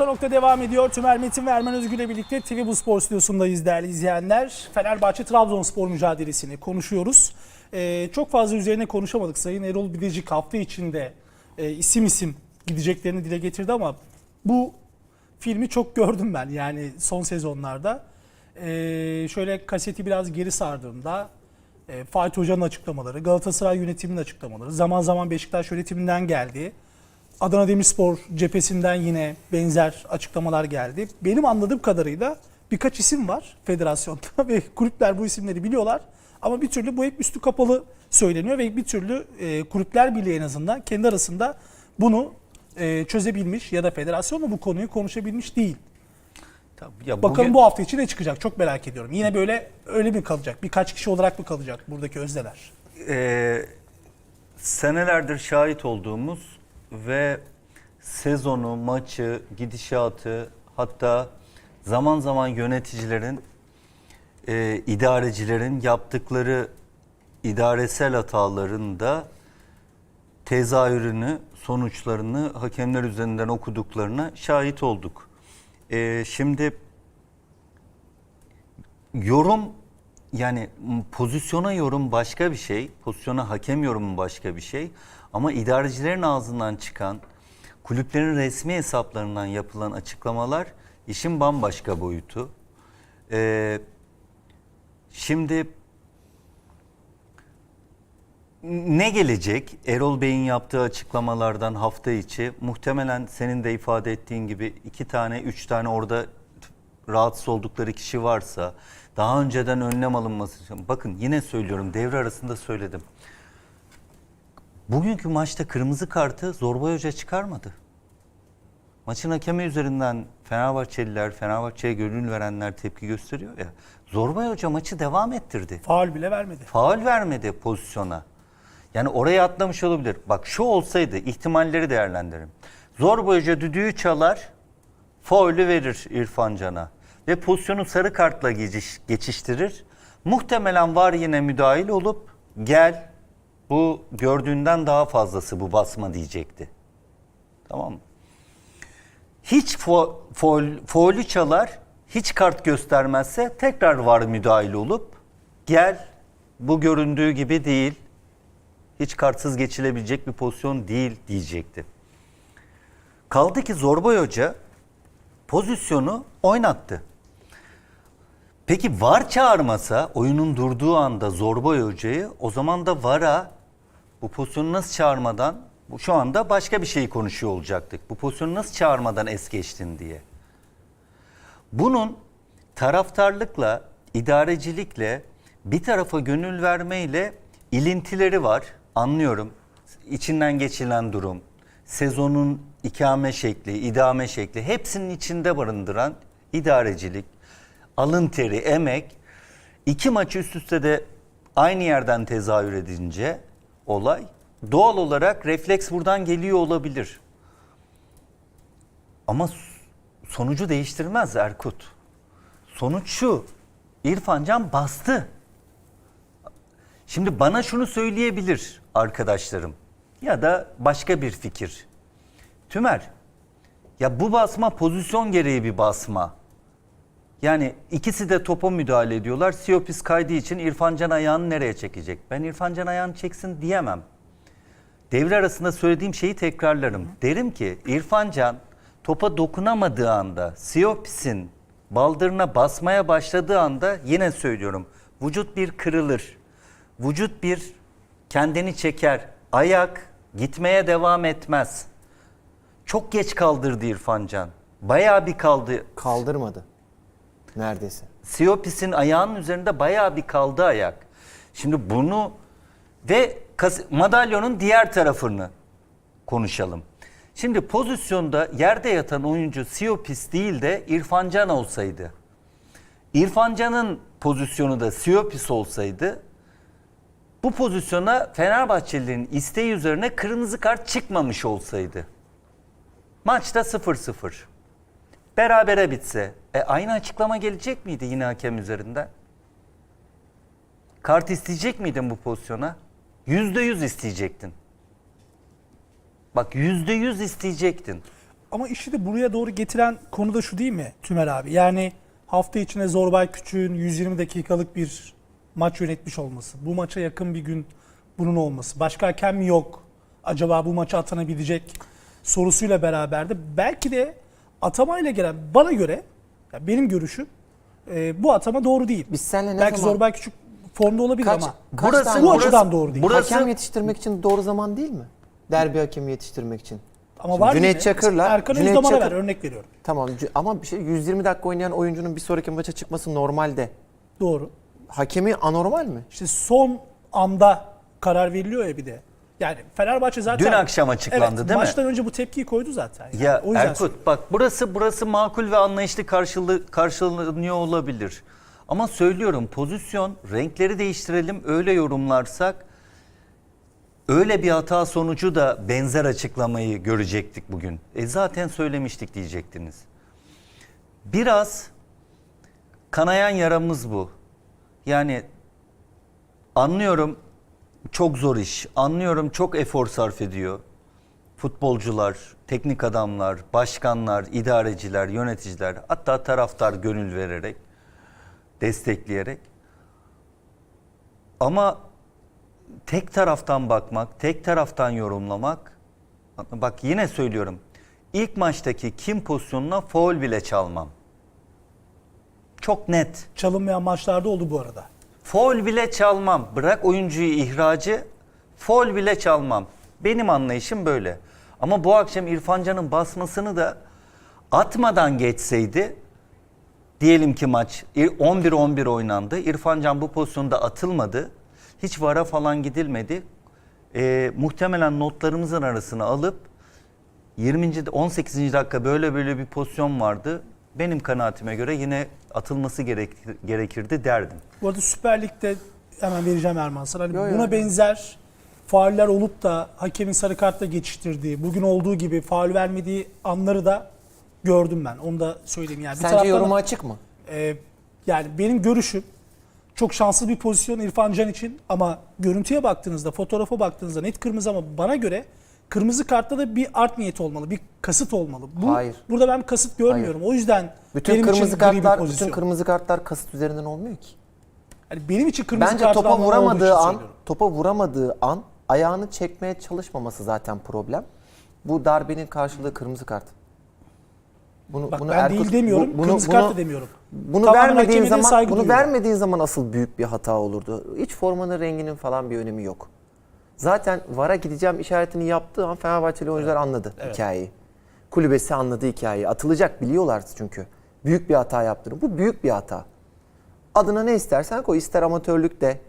Orta Nokta devam ediyor. Tümer Metin ve Ermen Özgür birlikte TV Bu Spor stüdyosundayız değerli izleyenler. Fenerbahçe-Trabzonspor mücadelesini konuşuyoruz. Ee, çok fazla üzerine konuşamadık. Sayın Erol Bidecik hafta içinde e, isim isim gideceklerini dile getirdi ama bu filmi çok gördüm ben yani son sezonlarda. Ee, şöyle kaseti biraz geri sardığımda e, Fatih Hoca'nın açıklamaları, Galatasaray yönetiminin açıklamaları, zaman zaman Beşiktaş yönetiminden geldi. Adana Demirspor cephesinden yine benzer açıklamalar geldi. Benim anladığım kadarıyla birkaç isim var federasyonda ve kulüpler bu isimleri biliyorlar. Ama bir türlü bu hep üstü kapalı söyleniyor ve bir türlü e, kulüpler birliği en azından kendi arasında bunu e, çözebilmiş ya da federasyonla bu konuyu konuşabilmiş değil. Tabii ya Bakalım bugün- bu hafta için ne çıkacak çok merak ediyorum. Yine böyle öyle mi kalacak? Birkaç kişi olarak mı kalacak buradaki özdeler? Ee, senelerdir şahit olduğumuz ve sezonu, maçı, gidişatı hatta zaman zaman yöneticilerin, e, idarecilerin yaptıkları idaresel hataların da tezahürünü, sonuçlarını hakemler üzerinden okuduklarına şahit olduk. Ee, şimdi yorum yani pozisyona yorum başka bir şey, pozisyona hakem yorumu başka bir şey. Ama idarecilerin ağzından çıkan, kulüplerin resmi hesaplarından yapılan açıklamalar işin bambaşka boyutu. Ee, şimdi ne gelecek? Erol Bey'in yaptığı açıklamalardan hafta içi muhtemelen senin de ifade ettiğin gibi iki tane, üç tane orada rahatsız oldukları kişi varsa daha önceden önlem alınması için. Bakın yine söylüyorum devre arasında söyledim. Bugünkü maçta kırmızı kartı Zorbay Hoca çıkarmadı. Maçın hakemi üzerinden Fenerbahçeliler, Fenerbahçe'ye gönül verenler tepki gösteriyor ya. Zorbay Hoca maçı devam ettirdi. Faul bile vermedi. Faul vermedi pozisyona. Yani oraya atlamış olabilir. Bak şu olsaydı ihtimalleri değerlendirin. Zor boyunca düdüğü çalar, faulü verir İrfan Can'a. Ve pozisyonu sarı kartla geçiş, geçiştirir. Muhtemelen var yine müdahil olup gel bu gördüğünden daha fazlası bu basma diyecekti. Tamam mı? Hiç fo- foul, faulü çalar, hiç kart göstermezse tekrar var müdahil olup gel bu göründüğü gibi değil, hiç kartsız geçilebilecek bir pozisyon değil diyecekti. Kaldı ki Zorbay Hoca pozisyonu oynattı. Peki VAR çağırmasa oyunun durduğu anda Zorbay Hoca'yı o zaman da VAR'a bu pozisyonu nasıl çağırmadan bu şu anda başka bir şeyi konuşuyor olacaktık. Bu pozisyonu nasıl çağırmadan es geçtin diye. Bunun taraftarlıkla, idarecilikle, bir tarafa gönül vermeyle ilintileri var. Anlıyorum. İçinden geçilen durum, sezonun ikame şekli, idame şekli hepsinin içinde barındıran idarecilik, alın teri, emek. iki maç üst üste de aynı yerden tezahür edince olay doğal olarak refleks buradan geliyor olabilir. Ama sonucu değiştirmez Erkut. Sonuç şu. İrfan Can bastı. Şimdi bana şunu söyleyebilir arkadaşlarım ya da başka bir fikir. Tümer, ya bu basma pozisyon gereği bir basma. Yani ikisi de topa müdahale ediyorlar. Siopis kaydığı için İrfan Can ayağını nereye çekecek? Ben İrfan Can ayağını çeksin diyemem. Devre arasında söylediğim şeyi tekrarlarım. Derim ki İrfan Can topa dokunamadığı anda Siopis'in baldırına basmaya başladığı anda yine söylüyorum. Vücut bir kırılır. Vücut bir kendini çeker. Ayak gitmeye devam etmez. Çok geç kaldırdı İrfan Can. Bayağı bir kaldı. Kaldırmadı. Neredeyse. Siopis'in ayağının üzerinde bayağı bir kaldı ayak. Şimdi bunu ve madalyonun diğer tarafını konuşalım. Şimdi pozisyonda yerde yatan oyuncu Siopis değil de İrfan Can olsaydı. İrfan Can'ın pozisyonu da Siopis olsaydı bu pozisyona Fenerbahçelilerin isteği üzerine kırmızı kart çıkmamış olsaydı. Maçta 0-0. Berabere bitse. E aynı açıklama gelecek miydi yine hakem üzerinden? Kart isteyecek miydin bu pozisyona? Yüzde yüz isteyecektin. Bak yüzde yüz isteyecektin. ama işi de buraya doğru getiren konu da şu değil mi Tümer abi? Yani hafta içinde Zorbay Küçük'ün 120 dakikalık bir maç yönetmiş olması. Bu maça yakın bir gün bunun olması. Başka hakem yok? Acaba bu maça atanabilecek sorusuyla beraber de belki de atamayla gelen bana göre ya benim görüşüm e, bu atama doğru değil. Biz seninle ne belki zaman- Zorbay Küçük formda olabilir Kaç, ama kaç Burası- tane bu burası- açıdan doğru değil. burası- hakem yetiştirmek için doğru zaman değil mi? Derbi hakemi yetiştirmek için. ama Şimdi var Cüneyt gibi. Çakır'la- Erkan Cüneyt Özdaman'a ver Çakır- örnek veriyorum. Tamam c- ama bir şey 120 dakika oynayan oyuncunun bir sonraki maça çıkması normalde. Doğru. Hakemi anormal mi? İşte son anda karar veriliyor ya bir de. Yani Fenerbahçe zaten... Dün akşam açıklandı evet, değil mi? Maçtan önce bu tepkiyi koydu zaten. Yani Ya o yüzden Erkut bak burası burası makul ve anlayışlı karşılığı, karşılanıyor olabilir. Ama söylüyorum pozisyon renkleri değiştirelim öyle yorumlarsak öyle bir hata sonucu da benzer açıklamayı görecektik bugün. E zaten söylemiştik diyecektiniz. Biraz kanayan yaramız bu. Yani anlıyorum çok zor iş. Anlıyorum çok efor sarf ediyor futbolcular, teknik adamlar, başkanlar, idareciler, yöneticiler, hatta taraftar gönül vererek, destekleyerek. Ama tek taraftan bakmak, tek taraftan yorumlamak, bak yine söylüyorum, ilk maçtaki kim pozisyonuna foul bile çalmam. Çok net. çalınmayan maçlarda oldu bu arada. Foul bile çalmam. Bırak oyuncuyu ihracı, foul bile çalmam. Benim anlayışım böyle. Ama bu akşam İrfan Can'ın basmasını da atmadan geçseydi diyelim ki maç 11-11 oynandı. İrfan Can bu pozisyonda atılmadı. Hiç vara falan gidilmedi. Ee, muhtemelen notlarımızın arasına alıp 20. 18. dakika böyle böyle bir pozisyon vardı. Benim kanaatime göre yine atılması gerekir, gerekirdi derdim. Bu arada Süper Lig'de hemen vereceğim Erman sana. Hani Yo, buna yo. benzer fauller olup da hakemin sarı kartla geçiştirdiği, bugün olduğu gibi faul vermediği anları da gördüm ben. Onu da söyleyeyim. Yani bir Sence taraftan da- yoruma açık mı? Ee, yani benim görüşüm çok şanslı bir pozisyon İrfan Can için ama görüntüye baktığınızda, fotoğrafa baktığınızda net kırmızı ama bana göre kırmızı kartta da bir art niyet olmalı, bir kasıt olmalı. Bu, Hayır. Burada ben kasıt görmüyorum. O yüzden Bütün benim kırmızı için gri bir kartlar, pozisyon. bütün kırmızı kartlar kasıt üzerinden olmuyor ki. Yani benim için kırmızı Bence topa vuramadığı an, söylüyorum. topa vuramadığı an ayağını çekmeye çalışmaması zaten problem. Bu darbenin karşılığı kırmızı kart. Bunu, Bak ben değil demiyorum, bu- kırmızı kart da demiyorum. Bunu Tamamen vermediğin zaman bunu duyuyorum. vermediğin zaman asıl büyük bir hata olurdu. Hiç formanın renginin falan bir önemi yok. Zaten VAR'a gideceğim işaretini yaptığı an Fenerbahçeli oyuncular anladı hikayeyi. Kulübesi anladı hikayeyi. Atılacak biliyorlar çünkü. Büyük bir hata yaptığını. Bu büyük bir hata. Adına ne istersen koy. İster amatörlük de,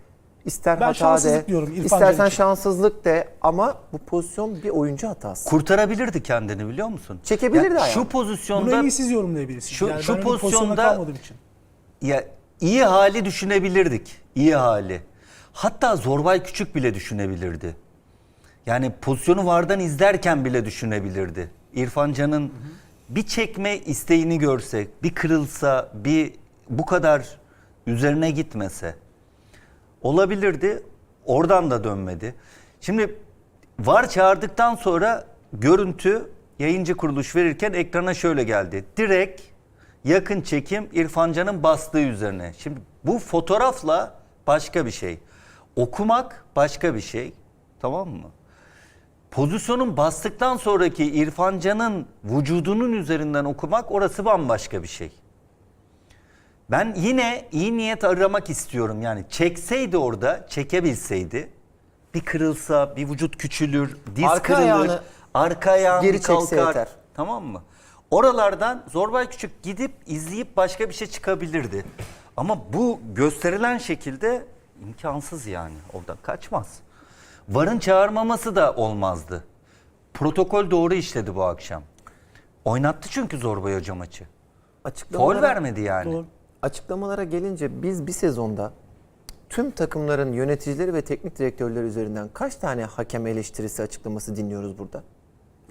ister Ben hata de, diyorum İrfan istersen için. şanssızlık de ama bu pozisyon bir oyuncu hatası. Kurtarabilirdi kendini biliyor musun? Çekebilirdi Ya ayağı. Şu Bunu pozisyonda en iyi siz yorumlayabilirsiniz. Şu- yani şu pozisyonda için. ya iyi hali düşünebilirdik. İyi hali. Hatta Zorbay Küçük bile düşünebilirdi. Yani pozisyonu vardan izlerken bile düşünebilirdi. İrfan Can'ın bir çekme isteğini görsek, bir kırılsa, bir bu kadar üzerine gitmese olabilirdi. Oradan da dönmedi. Şimdi var çağırdıktan sonra görüntü yayıncı kuruluş verirken ekrana şöyle geldi. Direkt yakın çekim İrfan Can'ın bastığı üzerine. Şimdi bu fotoğrafla başka bir şey. Okumak başka bir şey. Tamam mı? Pozisyonun bastıktan sonraki İrfan Can'ın vücudunun üzerinden okumak orası bambaşka bir şey. Ben yine iyi niyet aramak istiyorum. Yani çekseydi orada, çekebilseydi bir kırılsa, bir vücut küçülür, diz Arka kırılır, ayağını arka ayağın geri kalkar. yeter. Tamam mı? Oralardan Zorbay Küçük gidip izleyip başka bir şey çıkabilirdi. Ama bu gösterilen şekilde imkansız yani. Oradan kaçmaz. Varın çağırmaması da olmazdı. Protokol doğru işledi bu akşam. Oynattı çünkü Zorbay Hoca maçı. Açıklamalara- Foul vermedi yani. Doğru. Açıklamalara gelince biz bir sezonda tüm takımların yöneticileri ve teknik direktörleri üzerinden kaç tane hakem eleştirisi açıklaması dinliyoruz burada?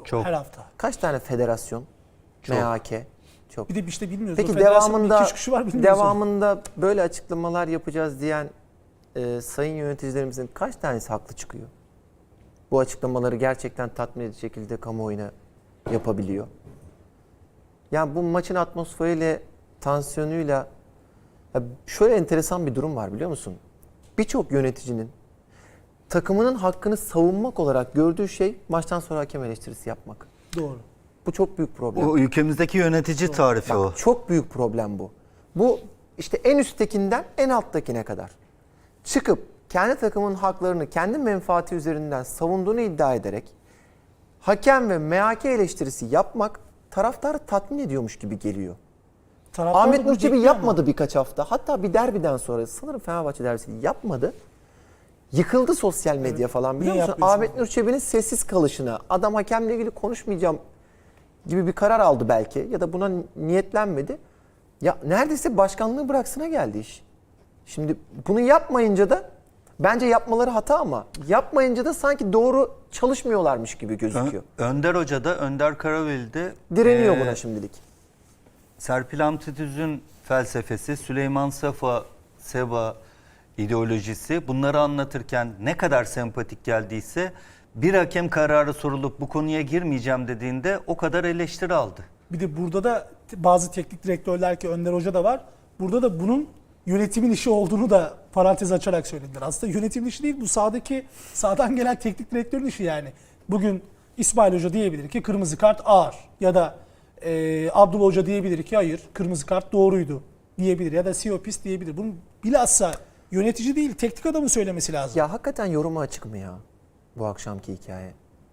Çok. Her hafta. Kaç tane federasyon, Çok. MHK? Çok. Bir de işte bilmiyoruz. Peki devamında var bilmiyoruz. devamında böyle açıklamalar yapacağız diyen e, sayın yöneticilerimizin kaç tanesi haklı çıkıyor? Bu açıklamaları gerçekten tatmin edici şekilde kamuoyuna yapabiliyor. Yani bu maçın atmosferiyle, tansiyonuyla şöyle enteresan bir durum var biliyor musun? Birçok yöneticinin takımının hakkını savunmak olarak gördüğü şey maçtan sonra hakem eleştirisi yapmak. Doğru. Bu çok büyük problem. O ülkemizdeki yönetici tarifi o. Bak, çok büyük problem bu. Bu işte en üsttekinden en alttakine kadar. Çıkıp kendi takımın haklarını kendi menfaati üzerinden savunduğunu iddia ederek hakem ve MHK eleştirisi yapmak taraftarı tatmin ediyormuş gibi geliyor. Taraftar Ahmet bunu Nur Çebi bekliyor ama. yapmadı birkaç hafta. Hatta bir derbiden sonra sanırım Fenerbahçe derbisi yapmadı. Yıkıldı sosyal medya falan biliyor Niye musun? Ahmet abi? Nur Çebi'nin sessiz kalışına, adam hakemle ilgili konuşmayacağım gibi bir karar aldı belki ya da buna niyetlenmedi. Ya neredeyse başkanlığı bıraksına geldi iş. Şimdi bunu yapmayınca da bence yapmaları hata ama yapmayınca da sanki doğru çalışmıyorlarmış gibi gözüküyor. Ö- Önder Hoca da Önder Karaveli de Direniyor eee, buna şimdilik. Serpil Hamditüz'ün felsefesi, Süleyman Safa, Seba ideolojisi bunları anlatırken ne kadar sempatik geldiyse bir hakem kararı sorulup bu konuya girmeyeceğim dediğinde o kadar eleştiri aldı. Bir de burada da bazı teknik direktörler ki Önder Hoca da var. Burada da bunun yönetimin işi olduğunu da parantez açarak söylediler. Aslında yönetimin işi değil bu sahadaki sağdan gelen teknik direktörün işi yani. Bugün İsmail Hoca diyebilir ki kırmızı kart ağır ya da e, Abdullah Hoca diyebilir ki hayır kırmızı kart doğruydu diyebilir ya da Siopis diyebilir. Bunun bilhassa yönetici değil teknik adamın söylemesi lazım. Ya hakikaten yoruma açık mı ya bu akşamki hikaye? ya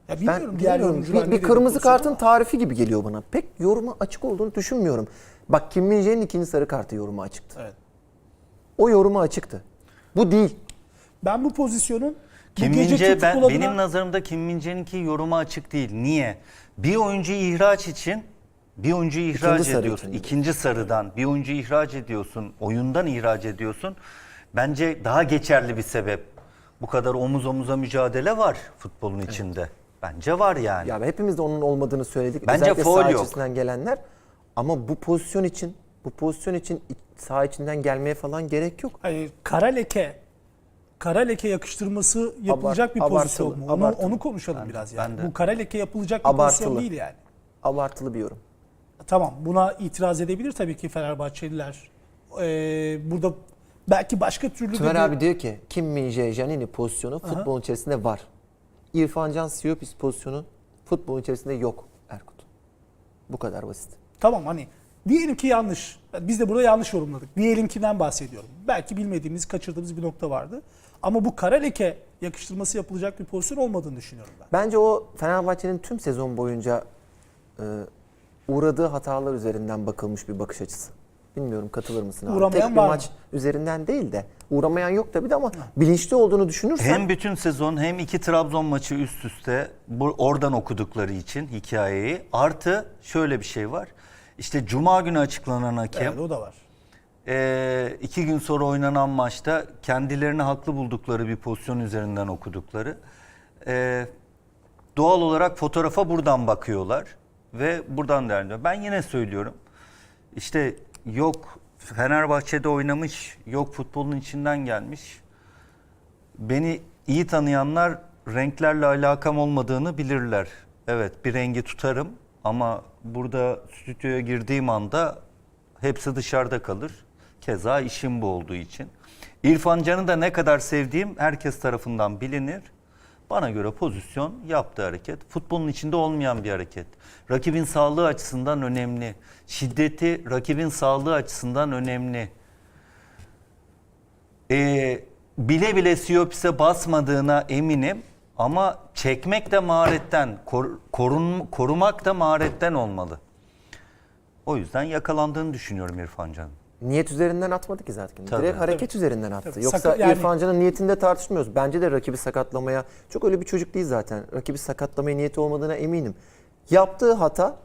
Ben bilmiyorum diğer bilmiyorum. yorumcular Bir, bir kırmızı kartın ama. tarifi gibi geliyor bana. Pek yoruma açık olduğunu düşünmüyorum. Bak Kim Min ikinci sarı kartı yoruma açıktı. Evet. O yoruma açıktı. Bu değil. Ben bu pozisyonun bu Kim gece Min-jae Türk ben, futbol benim nazarımda Kim Min-jae'ninki yoruma açık değil. Niye? Bir oyuncuyu ihraç için bir oyuncuyu ihraç sarı ediyorsun. için. İkinci sarıdan bir oyuncuyu ihraç ediyorsun. Oyundan ihraç ediyorsun. Bence daha geçerli bir sebep. Bu kadar omuz omuza mücadele var futbolun içinde. Bence var yani. Ya hepimiz de onun olmadığını söyledik. Bence Özellikle faul yok. içerisinden gelenler. Ama bu pozisyon için bu pozisyon için saha içinden gelmeye falan gerek yok. Hayır, kara leke kara leke yakıştırması yapılacak bir Abart- pozisyon abartılı, mu? Onu, abartılı. onu konuşalım biraz yani. ben de. Bu kara leke yapılacak bir pozisyon Abartılı. değil yani. Abartılı bir yorum. Tamam buna itiraz edebilir tabii ki Fenerbahçeliler. Ee, burada belki başka türlü de Tümer bir- abi diyor ki Kim Min Jae Janini pozisyonu futbolun içerisinde var. İrfan Can Siyopis pozisyonu futbolun içerisinde yok Erkut. Bu kadar basit. Tamam hani diyelim ki yanlış. Biz de burada yanlış yorumladık. Diyelimkinden bahsediyorum. Belki bilmediğimiz, kaçırdığımız bir nokta vardı. Ama bu kara leke yakıştırması yapılacak bir pozisyon olmadığını düşünüyorum ben. Bence o Fenerbahçe'nin tüm sezon boyunca e, uğradığı hatalar üzerinden bakılmış bir bakış açısı. Bilmiyorum katılır mısın abi? Uğramayan Tek bir var mı? maç üzerinden değil de uğramayan yok tabii de ama bilinçli olduğunu düşünürsen Hem bütün sezon hem iki Trabzon maçı üst üste bu, oradan okudukları için hikayeyi. Artı şöyle bir şey var. İşte Cuma günü açıklanan hakem Evet, o da var. Ee, iki gün sonra oynanan maçta kendilerini haklı buldukları bir pozisyon üzerinden okudukları. Ee, doğal olarak fotoğrafa buradan bakıyorlar ve buradan değerlendiriyor. Ben yine söylüyorum. İşte yok Fenerbahçe'de oynamış, yok futbolun içinden gelmiş. Beni iyi tanıyanlar renklerle alakam olmadığını bilirler. Evet bir rengi tutarım ama burada stüdyoya girdiğim anda hepsi dışarıda kalır. Keza işim bu olduğu için. İrfan Can'ı da ne kadar sevdiğim herkes tarafından bilinir. Bana göre pozisyon yaptığı hareket futbolun içinde olmayan bir hareket. Rakibin sağlığı açısından önemli. Şiddeti rakibin sağlığı açısından önemli e, bile bile Siopis'e basmadığına eminim ama çekmek de maharetten, kor- korun, korumak da maharetten olmalı. O yüzden yakalandığını düşünüyorum İrfan Can'ın. niyet üzerinden atmadı ki zaten. Tabii. Direkt hareket üzerinden attı. Tabii. Yoksa Sakat- yani- İrfan Can'ın niyetinde tartışmıyoruz. Bence de rakibi sakatlamaya çok öyle bir çocuk değil zaten. Rakibi sakatlamaya niyeti olmadığına eminim. Yaptığı hata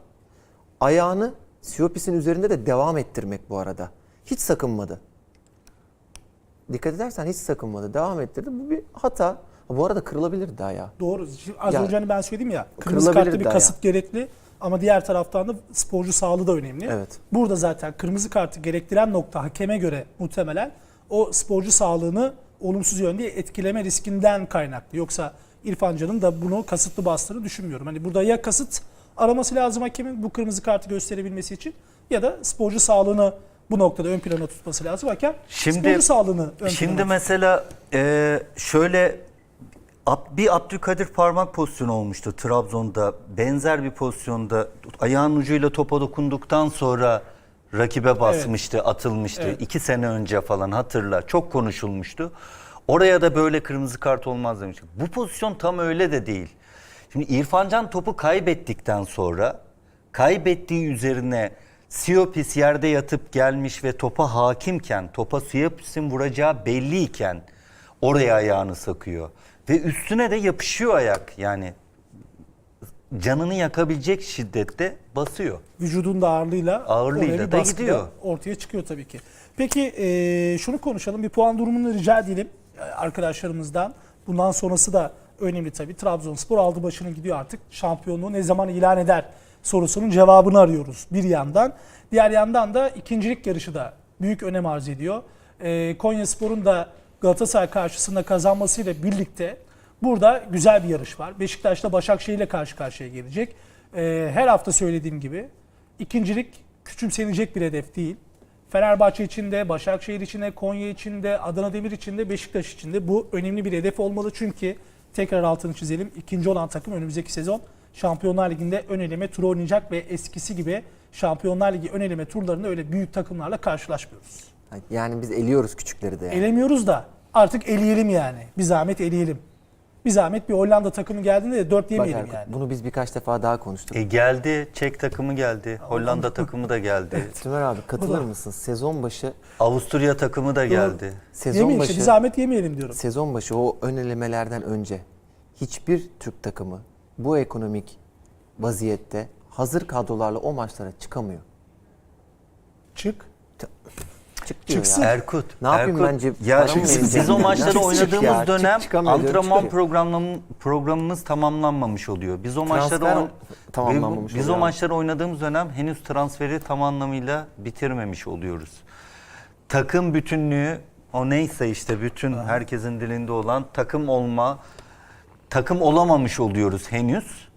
ayağını Siopis'in üzerinde de devam ettirmek bu arada. Hiç sakınmadı. Dikkat edersen hiç sakınmadı. Devam ettirdi. Bu bir hata. Bu arada kırılabilir daha ya. Doğru. Şimdi Az Ya, önce hani ben söyledim ya. Kırmızı kırılabilir kartta bir daha kasıt gerekli ama diğer taraftan da sporcu sağlığı da önemli. Evet. Burada zaten kırmızı kartı gerektiren nokta hakeme göre muhtemelen o sporcu sağlığını olumsuz yönde etkileme riskinden kaynaklı. Yoksa İrfan Can'ın da bunu kasıtlı bastığını düşünmüyorum. Hani burada ya kasıt araması lazım hakemin bu kırmızı kartı gösterebilmesi için ya da sporcu sağlığını bu noktada ön plana tutması lazım. Hakem Şimdi- sporcu sağlığını ön Şimdi plana mesela e, şöyle bir Abdülkadir parmak pozisyonu olmuştu Trabzon'da. Benzer bir pozisyonda ayağın ucuyla topa dokunduktan sonra rakibe basmıştı, atılmıştı. Evet. İki sene önce falan hatırla. Çok konuşulmuştu. Oraya da böyle kırmızı kart olmaz demiştik. Bu pozisyon tam öyle de değil. Şimdi İrfan Can topu kaybettikten sonra kaybettiği üzerine Siopis yerde yatıp gelmiş ve topa hakimken, topa Siopis'in vuracağı belliyken oraya ayağını sakıyor. Ve üstüne de yapışıyor ayak yani canını yakabilecek şiddette basıyor. vücudun da ağırlığıyla, Ağırlığıyla da gidiyor. ortaya çıkıyor tabii ki. Peki e, şunu konuşalım. Bir puan durumunu rica edelim e, arkadaşlarımızdan. Bundan sonrası da önemli tabii. Trabzonspor aldı başını gidiyor artık. Şampiyonluğu ne zaman ilan eder sorusunun cevabını arıyoruz bir yandan. Diğer yandan da ikincilik yarışı da büyük önem arz ediyor. E, Konyaspor'un da Galatasaray karşısında kazanmasıyla birlikte burada güzel bir yarış var. Beşiktaş'ta Başakşehir ile karşı karşıya gelecek. E, her hafta söylediğim gibi ikincilik küçümsenecek bir hedef değil. Fenerbahçe için de, Başakşehir için de, Konya için de, Adana Demir için de, Beşiktaş için de bu önemli bir hedef olmalı. Çünkü tekrar altını çizelim. ikinci olan takım önümüzdeki sezon Şampiyonlar Ligi'nde ön eleme turu oynayacak ve eskisi gibi Şampiyonlar Ligi ön eleme turlarında öyle büyük takımlarla karşılaşmıyoruz. Yani biz eliyoruz küçükleri de yani. Elemiyoruz da artık eleyelim yani. Bir zahmet eleyelim. Bir zahmet bir Hollanda takımı geldiğinde de dört Bak yemeyelim Erkut, yani. bunu biz birkaç defa daha konuştuk. E geldi, Çek takımı geldi, Hollanda takımı da geldi, Tümer abi katılır mısın? Sezon başı Avusturya takımı da geldi. sezon Yemeyin başı bir zahmet yemeyelim diyorum. sezon başı o ön elemelerden önce hiçbir Türk takımı bu ekonomik vaziyette hazır kadrolarla o maçlara çıkamıyor. Çık. Diyor Çıksın. ya. Erkut. Ne yapayım Erkut, bence? Ya Paramı şimdi vereceğim. biz o maçları Çık, oynadığımız ya, çık, dönem çıkamıyor diyorum, antrenman çıkıyor. programım, programımız tamamlanmamış oluyor. Biz o maçları Transfer tamamlanmamış biz oluyor o maçları oynadığımız dönem henüz transferi tam anlamıyla bitirmemiş oluyoruz. Takım bütünlüğü o neyse işte bütün herkesin dilinde olan takım olma takım olamamış oluyoruz henüz.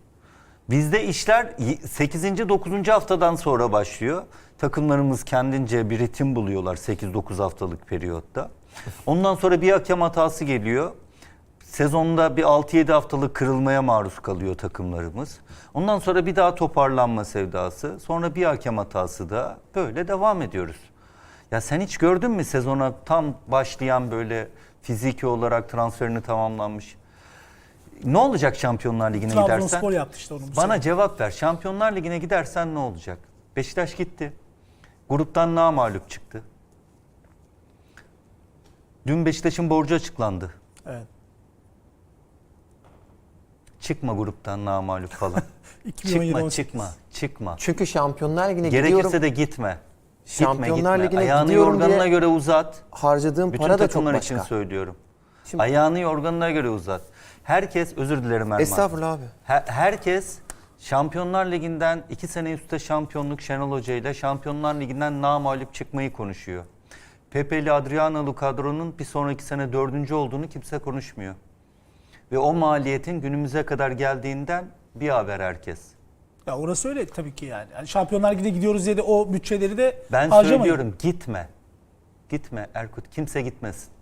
Bizde işler 8. 9. haftadan sonra başlıyor. Takımlarımız kendince bir ritim buluyorlar 8-9 haftalık periyotta. Ondan sonra bir hakem hatası geliyor. Sezonda bir 6-7 haftalık kırılmaya maruz kalıyor takımlarımız. Ondan sonra bir daha toparlanma sevdası. Sonra bir hakem hatası da böyle devam ediyoruz. Ya sen hiç gördün mü sezona tam başlayan böyle fiziki olarak transferini tamamlanmış? Ne olacak Şampiyonlar Ligi'ne gidersen? Trabzonspor yaptı işte onu. Bana sene. cevap ver. Şampiyonlar Ligi'ne gidersen ne olacak? Beşiktaş gitti. Gruptan namağlup çıktı. Dün Beşiktaş'ın borcu açıklandı. Evet. Çıkma gruptan namağlup falan. 2017 çıkma, 18. çıkma, çıkma. Çünkü Şampiyonlar Ligi'ne Gerekirse gidiyorum. de gitme. Şampiyonlar gitme, gitme. Ligi'ne Ayağını gidiyorum yorganına diye göre uzat. harcadığım Bütün para da çok takımlar için başka. söylüyorum. Şimdi- Ayağını yorganına göre uzat. Herkes, özür dilerim Erman. Estağfurullah abi. Her- herkes Şampiyonlar Ligi'nden iki sene üstte şampiyonluk Şenol Hoca ile Şampiyonlar Ligi'nden namağlup çıkmayı konuşuyor. Pepe ile Adriano'lu kadronun bir sonraki sene dördüncü olduğunu kimse konuşmuyor. Ve o maliyetin günümüze kadar geldiğinden bir haber herkes. Ya orası öyle tabii ki yani. yani Şampiyonlar Ligi'ne gidiyoruz diye de o bütçeleri de Ben harcamayın. söylüyorum gitme. Gitme Erkut. Kimse gitmesin.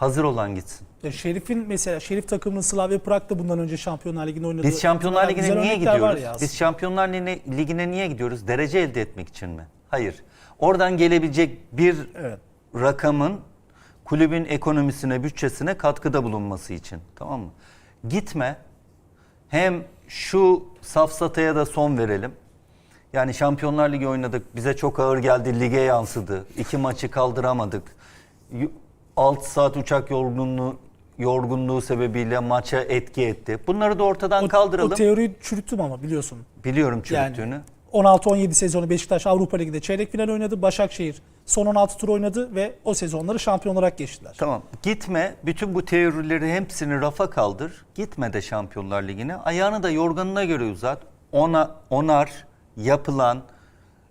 Hazır olan gitsin. Ya Şerif'in mesela Şerif takımının Slavia Prag da bundan önce Şampiyonlar Ligi'nde oynadı. Biz Şampiyonlar Güzel Ligi'ne niye örnekler var gidiyoruz? Biz. Şampiyonlar Ligi'ne niye gidiyoruz? Derece elde etmek için mi? Hayır. Oradan gelebilecek bir Evet. rakamın kulübün ekonomisine, bütçesine katkıda bulunması için. Tamam mı? Gitme. Hem şu safsataya da son verelim. Yani Şampiyonlar Ligi oynadık. Bize çok ağır geldi. Lige yansıdı. İki maçı kaldıramadık. 6 saat uçak yorgunluğu yorgunluğu sebebiyle maça etki etti. Bunları da ortadan O, kaldıralım. o teoriyi çürüttüm ama biliyorsun. Biliyorum çürüttüğünü. Yani 16-17 sezonu Beşiktaş Avrupa Ligi'de çeyrek final oynadı. Başakşehir son 16 tur oynadı ve o sezonları şampiyon olarak geçtiler. Tamam. Gitme. Bütün bu teorileri hepsini rafa kaldır. Gitme de Şampiyonlar Ligi'ne. Ayağını da yorganına göre uzat. Ona onar, yapılan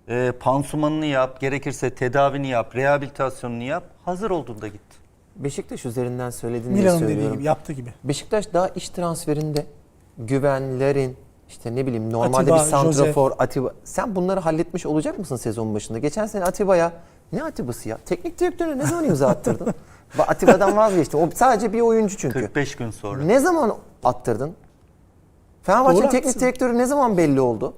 e, pansumanını yap, gerekirse tedavini yap, rehabilitasyonunu yap. Hazır olduğunda git. Beşiktaş üzerinden söylediğini Milan'ın dediği söylüyorum. gibi yaptığı gibi. Beşiktaş daha iş transferinde güvenlerin işte ne bileyim normalde Atiba, bir santrafor, Atiba. Sen bunları halletmiş olacak mısın sezon başında? Geçen sene Atiba'ya ne Atiba'sı ya? Teknik direktörüne ne zaman imza attırdın? Atiba'dan vazgeçtim. O sadece bir oyuncu çünkü. 45 gün sonra. Ne zaman attırdın? Fenerbahçe'nin Doğru, teknik haklısın. direktörü ne zaman belli oldu?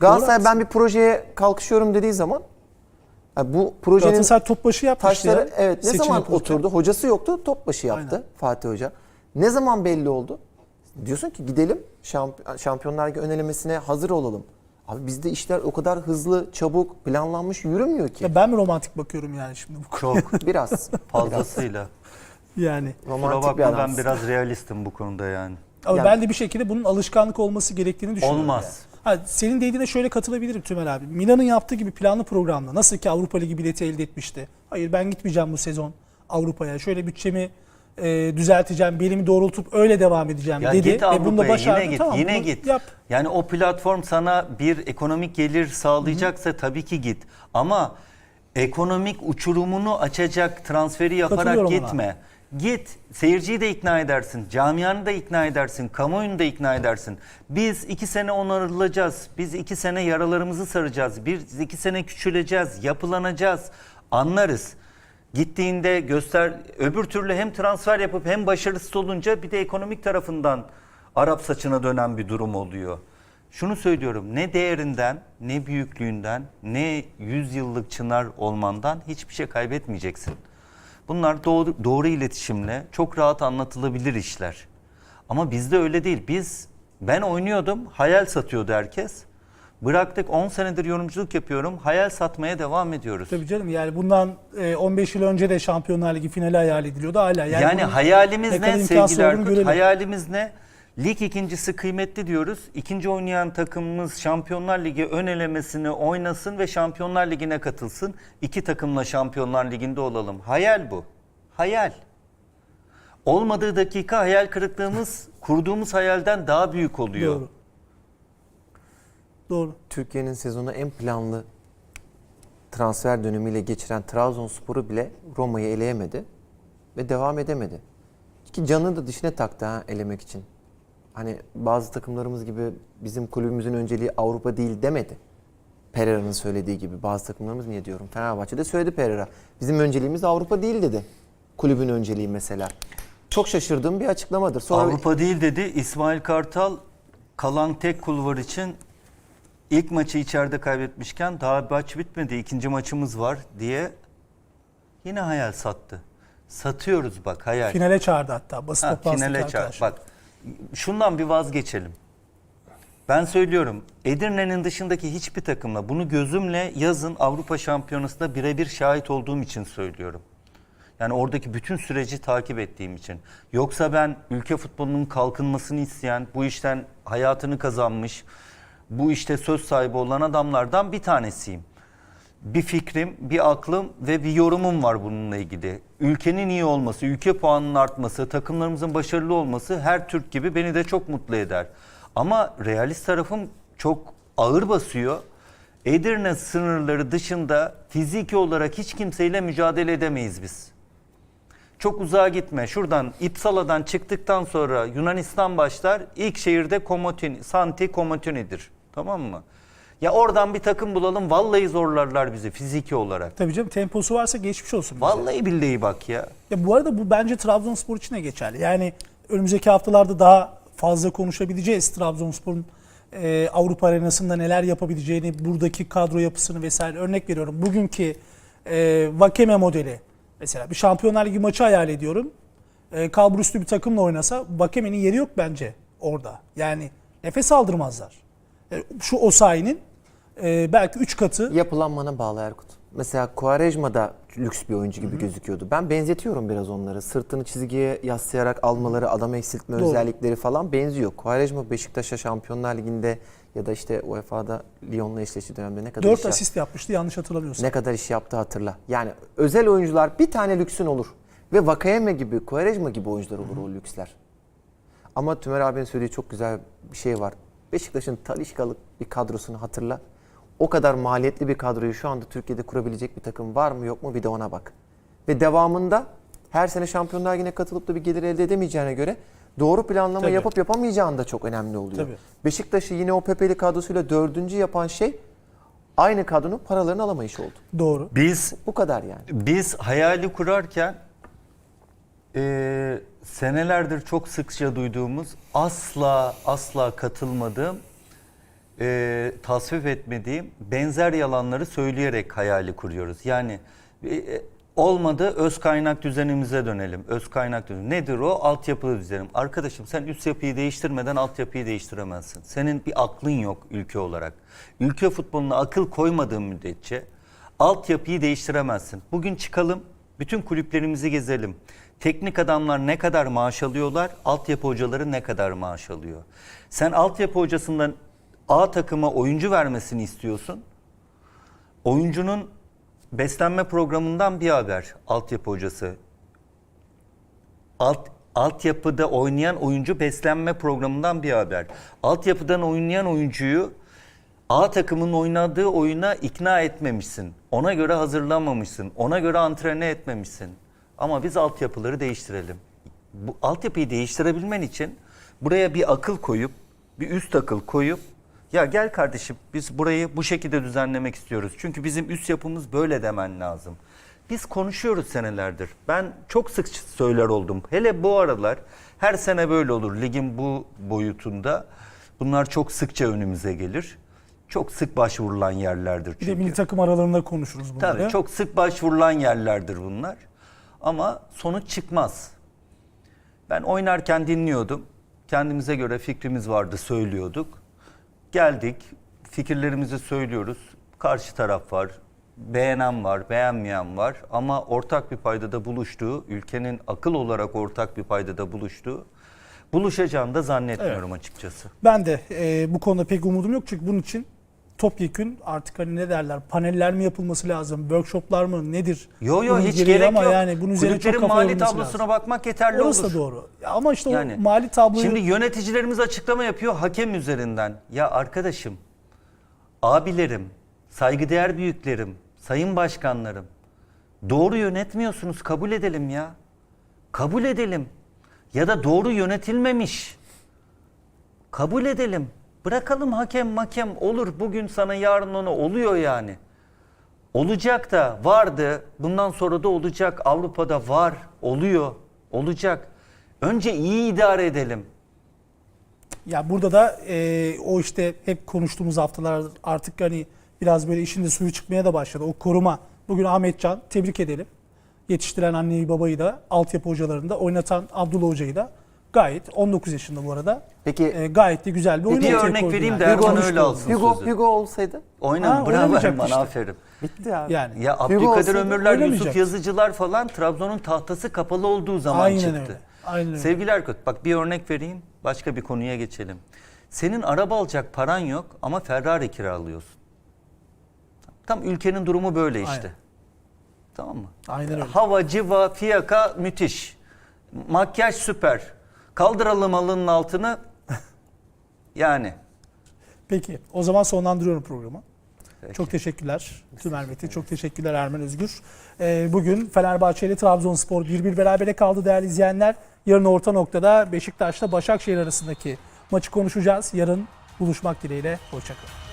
Galatasaray ben bir projeye kalkışıyorum dediği zaman ha, bu projenin Galatasaray top başı yapmıştı taşları ya, evet ne seçim zaman yapılırken. oturdu? Hocası yoktu. Top başı yaptı Aynen. Fatih Hoca. Ne zaman belli oldu? Diyorsun ki gidelim şamp- Şampiyonlar Ligi önelemesine hazır olalım. Abi bizde işler o kadar hızlı, çabuk, planlanmış yürümüyor ki. Ya ben mi romantik bakıyorum yani şimdi bu konuya? Çok Biraz. fazlasıyla. yani. Romantik bir bakma ben adamsın. biraz realistim bu konuda yani. Ama Yani- ben de bir şekilde bunun alışkanlık olması gerektiğini düşünüyorum. Olmaz. Ha, senin dediğine şöyle katılabilirim Tümer abi. Milan'ın yaptığı gibi planlı programla nasıl ki Avrupa Ligi bileti elde etmişti. Hayır ben gitmeyeceğim bu sezon Avrupa'ya. Şöyle bütçemi e, düzelteceğim, belimi doğrultup öyle devam edeceğim Ya dedi. git Ve bunu da başardı. yine git, Tamam, yine git. Yap. Yani o platform sana bir ekonomik gelir sağlayacaksa tabii ki git. Ama ekonomik uçurumunu açacak transferi yaparak Katılıyorum ona. Git, seyirciyi de ikna edersin, camianı da ikna edersin, kamuoyunu da ikna edersin. Biz iki sene onarılacağız, biz iki sene yaralarımızı saracağız, biz iki sene küçüleceğiz, yapılanacağız, anlarız. Gittiğinde göster, öbür türlü hem transfer yapıp hem başarısız olunca bir de ekonomik tarafından Arap saçına dönen bir durum oluyor. Şunu söylüyorum, ne değerinden, ne büyüklüğünden, ne 100 yıllık çınar olmandan hiçbir şey kaybetmeyeceksin. Bunlar doğru, doğru iletişimle çok rahat anlatılabilir işler. Ama bizde öyle değil. Biz, ben oynuyordum, hayal satıyordu herkes. Bıraktık 10 senedir yorumculuk yapıyorum, hayal satmaya devam ediyoruz. Tabii canım yani bundan e, 15 yıl önce de Şampiyonlar Ligi finali hayal ediliyordu hala. Yani, Yani, hayalimiz ne ne sevgili Erkut? görelim. Hayalimiz ne? Lig ikincisi kıymetli diyoruz. İkinci oynayan takımımız Şampiyonlar Ligi ön elemesini oynasın ve Şampiyonlar Ligi'ne katılsın. İki takımla Şampiyonlar Ligi'nde olalım. Hayal bu. Hayal. Olmadığı dakika hayal kırıklığımız kurduğumuz hayalden daha büyük oluyor. Doğru. Doğru. Türkiye'nin sezonu en planlı transfer dönemiyle geçiren Trabzonspor'u bile Roma'yı eleyemedi ve devam edemedi. Ki canını da dişine taktı ha elemek için. Hani bazı takımlarımız gibi bizim kulübümüzün önceliği Avrupa değil demedi. Pereira'nın söylediği gibi bazı takımlarımız niye diyorum? Fenerbahçe'de söyledi Pereira. Bizim önceliğimiz Avrupa değil dedi. Kulübün önceliği mesela. Çok şaşırdığım bir açıklamadır. Sonra Avrupa değil dedi. İsmail Kartal kalan tek kulvar için ilk maçı içeride kaybetmişken daha maç bitmedi. ikinci maçımız var diye yine hayal sattı. Satıyoruz bak hayal. Finale çağırdı hatta basın Ha, toplantısındaki finale çağır. arkadaşlar. Bak şundan bir vazgeçelim. Ben söylüyorum Edirne'nin dışındaki hiçbir takımla bunu gözümle yazın Avrupa Şampiyonası'nda birebir şahit olduğum için söylüyorum. Yani oradaki bütün süreci takip ettiğim için. Yoksa ben ülke futbolunun kalkınmasını isteyen, bu işten hayatını kazanmış, bu işte söz sahibi olan adamlardan bir tanesiyim. Bir fikrim, bir aklım ve bir yorumum var bununla ilgili. Ülkenin iyi olması, ülke puanının artması, takımlarımızın başarılı olması her Türk gibi beni de çok mutlu eder. Ama realist tarafım çok ağır basıyor. Edirne sınırları dışında fiziki olarak hiç kimseyle mücadele edemeyiz biz. Çok uzağa gitme. Şuradan İpsala'dan çıktıktan sonra Yunanistan başlar. İlk şehirde Komotini, Santi Komotini'dir. Tamam mı? Ya oradan bir takım bulalım. Vallahi zorlarlar bizi fiziki olarak. Tabii canım temposu varsa geçmiş olsun. bize. Vallahi billahi bak ya. Ya bu arada bu bence Trabzonspor için de geçerli. Yani önümüzdeki haftalarda daha fazla konuşabileceğiz Trabzonspor'un e, Avrupa arenasında neler yapabileceğini, buradaki kadro yapısını vesaire. Örnek veriyorum. Bugünkü e, Vakeme modeli mesela bir Şampiyonlar Ligi maçı hayal ediyorum. E, kalburüstü bir takımla oynasa Vakeme'nin yeri yok bence orada. Yani nefes aldırmazlar. E, şu Osayi'nin e, belki 3 katı Yapılanmana bağlı Erkut. Mesela Quaresma da lüks bir oyuncu gibi gözüküyordu. Ben benzetiyorum biraz onları. Sırtını çizgiye yaslayarak almaları, adam eksiltme Doğru. özellikleri falan benziyor. Quaresma Beşiktaş'a Şampiyonlar Ligi'nde ya da işte UEFA'da Lyon'la eşleştiği dönemde ne kadar 4 iş yap- asist yapmıştı yanlış hatırlamıyorsam. ne kadar iş yaptı hatırla. Yani özel oyuncular bir tane lüksün olur. Ve Vakayeme gibi, Quaresma gibi oyuncular olur o lüksler. Ama Tümer abinin söylediği çok güzel bir şey var. Beşiktaş'ın Talişkalık bir kadrosunu hatırla. O kadar maliyetli bir kadroyu şu anda Türkiye'de kurabilecek bir takım var mı yok mu bir de ona bak. Ve devamında her sene Şampiyonlar Ligi'ne katılıp da bir gelir elde edemeyeceğine göre doğru planlama Tabii. yapıp yapamayacağın da çok önemli oluyor. Tabii. Beşiktaş'ı yine o Pepeli kadrosuyla dördüncü yapan şey aynı kadronun paralarını alamayışı oldu. Doğru. Biz Bu kadar yani. Biz hayali kurarken eee, senelerdir çok sıkça duyduğumuz asla asla katılmadığım eee tasvip etmediğim benzer yalanları söyleyerek hayali kuruyoruz. Yani e, olmadı öz kaynak düzenimize dönelim. Öz kaynak düzeni. Nedir o? Altyapılı düzenim. Arkadaşım sen üst yapıyı değiştirmeden altyapıyı değiştiremezsin. Senin bir aklın yok ülke olarak. Ülke futboluna akıl koymadığın müddetçe altyapıyı değiştiremezsin. Bugün çıkalım, bütün kulüplerimizi gezelim. Teknik adamlar ne kadar maaş alıyorlar, altyapı hocaları ne kadar maaş alıyor. Sen altyapı hocasından A takıma oyuncu vermesini istiyorsun. Oyuncunun beslenme programından bir haber altyapı hocası. Alt, altyapıda oynayan oyuncu beslenme programından bir haber. Altyapıdan oynayan oyuncuyu A takımın oynadığı oyuna ikna etmemişsin. Ona göre hazırlamamışsın. Ona göre antrene etmemişsin. Ama biz altyapıları değiştirelim. Bu altyapıyı değiştirebilmen için buraya bir akıl koyup, bir üst akıl koyup ya gel kardeşim biz burayı bu şekilde düzenlemek istiyoruz. Çünkü bizim üst yapımız böyle demen lazım. Biz konuşuyoruz senelerdir. Ben çok sık söyler oldum. Hele bu aralar her sene böyle olur ligin bu boyutunda. Bunlar çok sıkça önümüze gelir. Çok sık başvurulan yerlerdir Bir de çünkü. milli takım aralarında konuşuruz bunları. Tabii çok sık başvurulan yerlerdir bunlar. Ama sonuç çıkmaz. Ben oynarken dinliyordum. Kendimize göre fikrimiz vardı, söylüyorduk. Geldik, fikirlerimizi söylüyoruz. Karşı taraf var, beğenen var, beğenmeyen var. Ama ortak bir paydada buluştuğu, ülkenin akıl olarak ortak bir paydada buluştuğu, buluşacağını da zannetmiyorum açıkçası. Ben de e, bu konuda pek umudum yok çünkü bunun için topyekün artık hani ne derler paneller mi yapılması lazım, workshoplar mı nedir? Yo yo hiç gerek ama yok. Yani bunun üzerine çok Kulüplerin kafa mali tablosuna lazım. bakmak yeterli Orası olur. da doğru. Ya Ama işte Yani o mali tabloyu Şimdi yöneticilerimiz açıklama yapıyor hakem üzerinden. Ya arkadaşım, abilerim, saygıdeğer büyüklerim, sayın başkanlarım. Doğru yönetmiyorsunuz kabul edelim ya. Kabul edelim. Ya da doğru yönetilmemiş. Kabul edelim. Bırakalım hakem makem olur bugün sana yarın ona oluyor yani. Olacak da vardı. Bundan sonra da olacak. Avrupa'da var. Oluyor. Olacak. Önce iyi idare edelim. Ya burada da e, o işte hep konuştuğumuz haftalar artık hani biraz böyle işin de suyu çıkmaya da başladı. O koruma. Bugün Ahmetcan tebrik edelim. Yetiştiren anneyi babayı da altyapı hocalarını oynatan Abdullah Hoca'yı da gayet 19 yaşında bu arada. Peki E, gayet de güzel bir oyun Bir örnek vereyim yani. de Erman Konuştu. öyle alsın Hugo, sözü. Hugo olsaydı Oynan bravo Erman işte. aferin. bitti abi. Yani Ya Abdülkadir Ömürler, Yusuf. Yazıcılar falan Trabzon'un tahtası kapalı olduğu zaman Aynen çıktı. öyle. Aynen öyle. Sevgili Erkut bak bir örnek vereyim başka bir konuya geçelim. Senin araba alacak paran yok ama Ferrari kiralıyorsun. Tam ülkenin durumu böyle işte. Aynen. Tamam mı? Aynen öyle. Hava, civa, fiyaka müthiş. Makyaj süper. Kaldıralım alının altını. Yani. Peki o zaman sonlandırıyorum programı. Çok teşekkürler Tümer Metin. Çok teşekkürler Ermen Özgür. Ee, bugün Fenerbahçe ile Trabzonspor 1-1 berabere kaldı değerli izleyenler. Yarın orta noktada Beşiktaş'la Başakşehir arasındaki maçı konuşacağız. Yarın buluşmak dileğiyle. Hoşçakalın.